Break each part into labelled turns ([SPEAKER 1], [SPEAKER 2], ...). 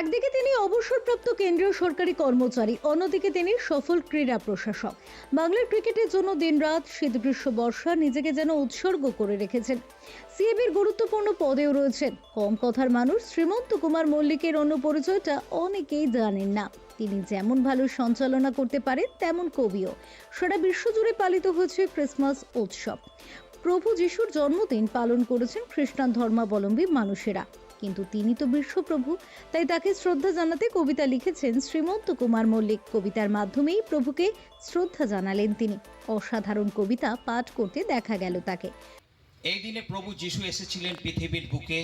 [SPEAKER 1] একদিকে তিনি অবসরপ্রাপ্ত কেন্দ্রীয় সরকারি কর্মচারী, অন্যদিকে তিনি সফল ক্রীড়া প্রশাসক। বাংলার ক্রিকেটের জন্য দিনরাত শীত গ্রীষ্ম বর্ষা নিজেকে যেন উৎসর্গ করে রেখেছেন। সিএবির গুরুত্বপূর্ণ পদেও রয়েছেন কম কথার মানুষ শ্রীমন্ত কুমার মল্লিকের অন্য পরিচয়টা অনেকেই জানেন না। তিনি যেমন ভালো সঞ্চালনা করতে পারেন, তেমন কবিও। সারা বিশ্বজুড়ে পালিত হয়েছে ক্রিসমাস উৎসব। প্রভু যিশুর জন্মদিন পালন করেছেন খ্রিস্টান ধর্মাবলম্বী মানুষেরা। কিন্তু তিনি তো বিশ্বপ্রভু, তাই তাকে শ্রদ্ধা জানাতে কবিতা লিখেছেন শ্রীমন্ত কুমার মল্লিক। কবিতার মাধ্যমেই প্রভুকে শ্রদ্ধা জানালেন তিনি। অসাধারণ কবিতা পাঠ করতে দেখা গেল তাকে।
[SPEAKER 2] এই দিনে প্রভু যিশু এসেছিলেন পৃথিবীর বুকে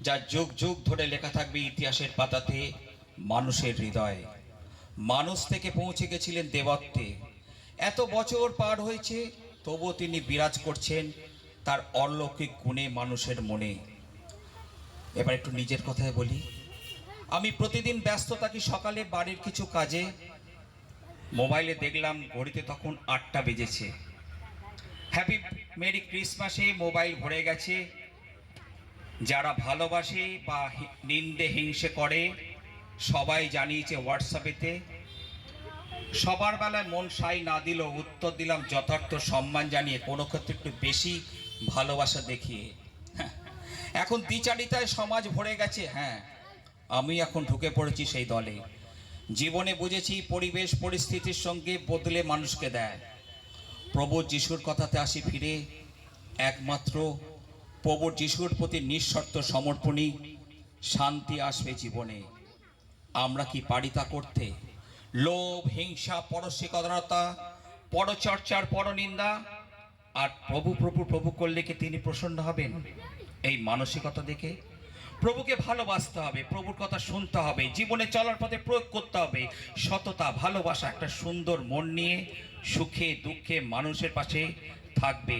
[SPEAKER 2] যা যুগ যুগ ধরে লেখা থাকবে ইতিহাসের পাতাতে মানুষের হৃদয়ে। মানুষ থেকে পৌঁছে গেছিলেন দেবত্বে। এত বছর পার হয়েছে, তবুও তিনি বিরাজ করছেন তার অলৌকিক গুণে মানুষের মনে। এবার একটু নিজের কথায় বলি। আমি প্রতিদিন ব্যস্ত থাকি সকালে বাড়ির কিছু কাজে। মোবাইলে দেখলাম ঘড়িতে তখন আটটা বেজেছে। হ্যাপি মেরি ক্রিসমাসে মোবাইল ভরে গেছে। যারা ভালোবাসে বা নিন্দে হিংসে করে, সবাই জানিয়েছে হোয়াটসঅ্যাপেতে সবার বেলায় মন সাই না দিলেও উত্তর দিলাম যথার্থ সম্মান জানিয়ে, কোনো ক্ষেত্রে একটু বেশি ভালোবাসা দেখিয়ে। এখন দ্বিচারিতায় সমাজ ভরে গেছে হ্যাঁ। আমি এখন ঢুকে পড়েছি সেই দলে। জীবনে বুঝেছি পরিবেশ পরিস্থিতির সঙ্গে বদলে মানুষকে দেয়। প্রভু যিশুর কথাতে আসি ফিরে। একমাত্র প্রভু যিশুর প্রতি নিঃশর্ত সমর্পণই শান্তি আসবে জীবনে। আমরা কি পারি তা করতে? লোভ, হিংসা পরশিকতা পরচর্চার পরনিন্দা। আর প্রভু প্রভু প্রভু করলে কি তিনি প্রসন্ন হবেন? এই মানসিকতা দেখে প্রভুকে ভালোবাসতে হবে, প্রভুর কথা শুনতে হবে, জীবনে চলার পথে প্রয়োগ করতে হবে। সততা, ভালোবাসা একটা সুন্দর মন নিয়ে সুখে, দুঃখে মানুষের পাশে থাকবে।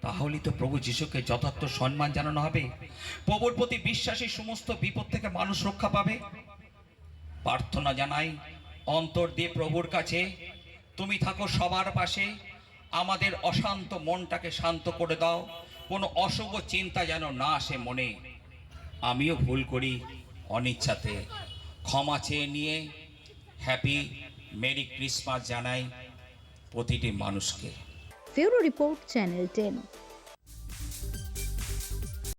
[SPEAKER 2] তাহলেই তো প্রভু যিশুকে যথার্থ সম্মান জানানো হবে। প্রভুর প্রতি বিশ্বাসী সমস্ত বিপদ থেকে মানুষ রক্ষা পাবে। প্রার্থনা জানাই, অন্তর দিয়ে প্রভুর কাছে, তুমি থাকো সবার পাশে, আমাদের অশান্ত মনটাকে শান্ত করে দাও। কোনো অশুভ চিন্তা যেন না আসে মনে। আমিও ভুল করি অনিচ্ছাতে। ক্ষমা চেয়ে নিয়ে হ্যাপি মেরি ক্রিসমাস জানাই প্রতিটি মানুষকে।
[SPEAKER 1] ফেরো রিপোর্ট চ্যানেল টেন।